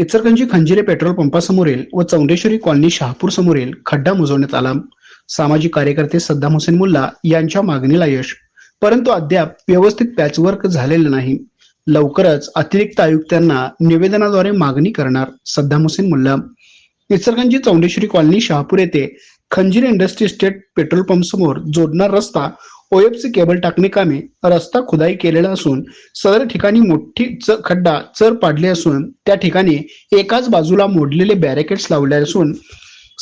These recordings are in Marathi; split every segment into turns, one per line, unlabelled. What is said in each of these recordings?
इचलकरंजी खंजिरे पेट्रोल पंपासमोरील व चौंडेश्वरी कॉलनी शहापूर समोरील खड्डा मुजवण्यात आला. सामाजिक कार्यकर्ते सद्दाम हुसेन मुल्ला यांच्या मागणीला यश परंतु अद्याप व्यवस्थित पॅचवर्क झालेलं नाही. लवकरच अतिरिक्त आयुक्तांना निवेदनाद्वारे मागणी करणार सद्दाम हुसेन मुल्ला. इचलकरंजी चौंडेश्वरी कॉलनी शहापूर येथे Khanjire industry state petrol pump समोर जोडणार रस्ता ओएफसी केबल टाकणी कामे रस्ता खुदाई केलेला असून सदर ठिकाणी मोठी च खड्डा चर पाडले असून त्या ठिकाणी एकाच बाजूला मोडलेले बॅरिकेड्स लावले असून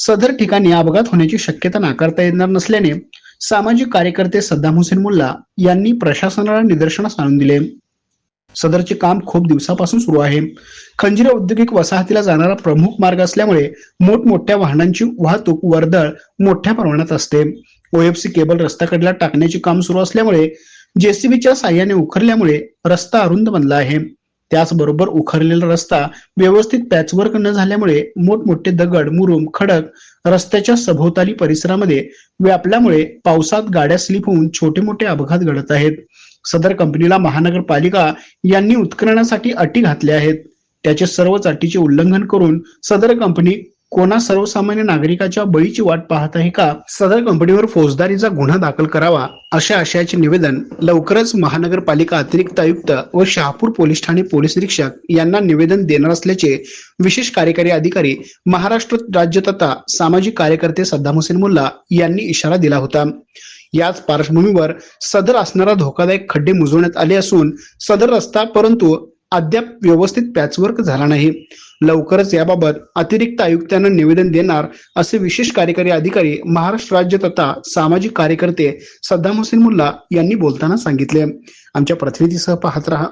सदर ठिकाणी अपघात होण्याची शक्यता नाकारता येणार नसल्याने सामाजिक कार्यकर्ते सद्दाम हुसेन मुल्ला यांनी प्रशासनाला निदर्शनास आणून दिले. सदरचे काम खूप दिवसापासून सुरू आहे. खंजिरा औद्योगिक वसाहतीला जाणारा प्रमुख मार्ग असल्यामुळे मोठमोठ्या वाहनांची वाहतूक वर्दळ मोठ्या प्रमाणात असते. ओएफसी केबल रस्त्याकडला टाकण्याचे काम सुरू असल्यामुळे जेसीबीच्या साह्याने उखरल्यामुळे रस्ता अरुंद बनला आहे. त्याचबरोबर उखरलेला रस्ता व्यवस्थित पॅचवर्क न झाल्यामुळे मोठमोठे दगड मुरुम खडक रस्त्याच्या सभोवताली परिसरामध्ये व्यापल्यामुळे पावसात गाड्या स्लिप होऊन छोटे मोठे अपघात घडत आहेत. सदर कंपनीला महानगरपालिका यांनी उत्खननासाठी अटी घातल्या आहेत. त्याचे सर्वच अटीचे उल्लंघन करून सदर कंपनी कोणा सर्वसामान्य नागरिकाच्या बळीची वाट पाहत आहे का? सदर कंपनीवर फौजदारीचा गुन्हा दाखल करावा अशा आशयाचे निवेदन लवकरच महानगरपालिका अतिरिक्त आयुक्त व शहापूर पोलीस ठाणे पोलीस निरीक्षक यांना निवेदन देणार असल्याचे विशेष कार्यकारी अधिकारी महाराष्ट्र राज्य तथा सामाजिक कार्यकर्ते सद्दाम हुसेन मुल्ला यांनी इशारा दिला होता. याच पार्श्वभूमीवर सदर असणारा धोकादायक खड्डे मुजवण्यात आले असून सदर रस्ता परंतु अद्याप व्यवस्थित पॅचवर्क झाला नाही. लवकरच याबाबत अतिरिक्त आयुक्तांना निवेदन देणार असे विशेष कार्यकारी अधिकारी महाराष्ट्र राज्य तथा सामाजिक कार्यकर्ते सद्दाम हुसेन मुल्ला यांनी बोलताना सांगितले. आमच्या प्रतिनिधीसह पाहत रहा.